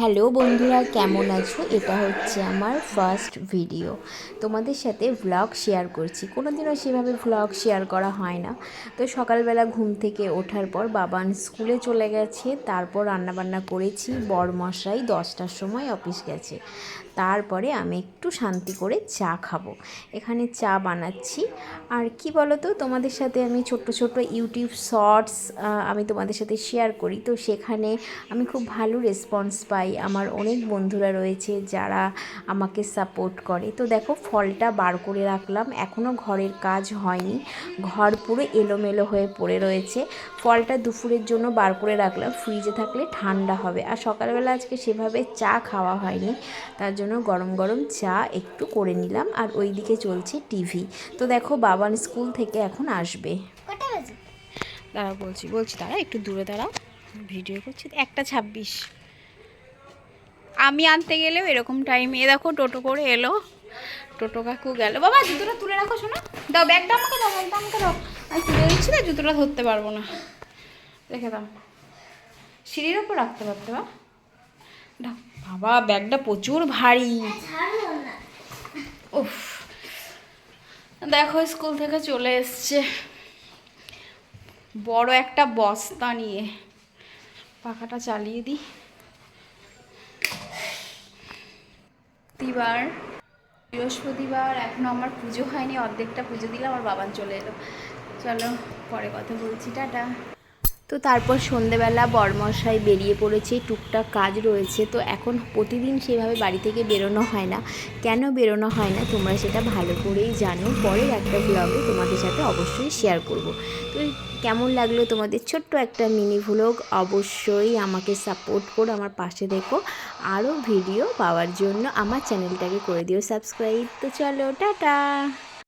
Hello বন্ধুরা, কেমন আছো? এটা হচ্ছে আমার ফার্স্ট ভিডিও তোমাদের সাথে ভ্লগ শেয়ার করছি। কোনো দিনও সেভাবে ভ্লগ শেয়ার করা হয় না। তো সকালবেলা ঘুম থেকে ওঠার পর বাবান স্কুলে চলে গেছে, তারপর রান্নাবান্না করেছি। বরমশাই দশটার সময় অফিস গেছে। তারপরে আমি একটু শান্তি করে চা খাব। এখানে চা বানাচ্ছি। আর কি বলো তো তোমাদের সাথে আমি ছোট্ট ছোট্ট ইউটিউব শর্টস আমি তোমাদের সাথে শেয়ার করি। তো সেখানে আমি খুব ভালো রেসপন্স পাই। আমার অনেক বন্ধুরা রয়েছে যারা আমাকে সাপোর্ট করে। তো দেখো ফলটা বার করে রাখলাম এখনও ঘরের কাজ হয়নি ঘর পুরো এলোমেলো হয়ে পড়ে রয়েছে। ফলটা দুপুরের জন্য বার করে রাখলাম ফ্রিজে থাকলে ঠান্ডা হবে। আর সকালবেলা আজকে সেভাবে চা খাওয়া হয়নি তার জন্য গরম গরম চা একটু করে নিলাম। আর ওই দিকে চলছে টিভি তো দেখো বাবান স্কুল থেকে এখন আসবে। দাঁড়া বলছি বলছি দাঁড়া একটু দূরে দাঁড়াও। ভিডিও করছি একটা ছাব্বিশ। আমি আনতে গেলেও এরকম টাইমে দেখো টোটো করে এলো। টোটো কাকু গেল। বাবা, জুতোটা তুলে রাখো, শোনো। দাও, ব্যাগটা আমাকে দাও, ব্যাগটা আমাকে দাও। আমি তুলে দিচ্ছি না, জুতোটা ধরতে পারব না। রেখে দাও। সিঁড়ির ওপর রাখতে পারতে বা বাবা, ব্যাগটা প্রচুর ভারী। উফ। দেখো, স্কুল থেকে চলে এসছে। বড় একটা বস্তা নিয়ে। পাখাটা চালিয়ে দিই। বৃহস্পতিবার বৃহস্পতিবার এখনও আমার পুজো হয়নি, অর্ধেকটা পুজো দিলে আমার বাবান চলে এলো। চলো, পরে কথা বলছি, টাটা। তো তারপর সন্ধেবেলা বরমশাই বেরিয়ে পড়েছে, টুকটাক কাজ রয়েছে। তো এখন প্রতিদিন সেভাবে বাড়ি থেকে বেরোনো হয় না। কেন বেরোনো হয় না? তোমরা সেটা ভালো করেই জানো। পরের একটা ব্লগে তোমাদের সাথে অবশ্যই শেয়ার করব। তো কেমন লাগল তোমাদের ছোট্ট একটা মিনি ভ্লগ অবশ্যই আমাকে সাপোর্ট করো, আমার পাশে দেখো। আরও ভিডিও পাওয়ার জন্য আমার চ্যানেলটাকে করে দিও সাবস্ক্রাইব তো চলো, টাটা!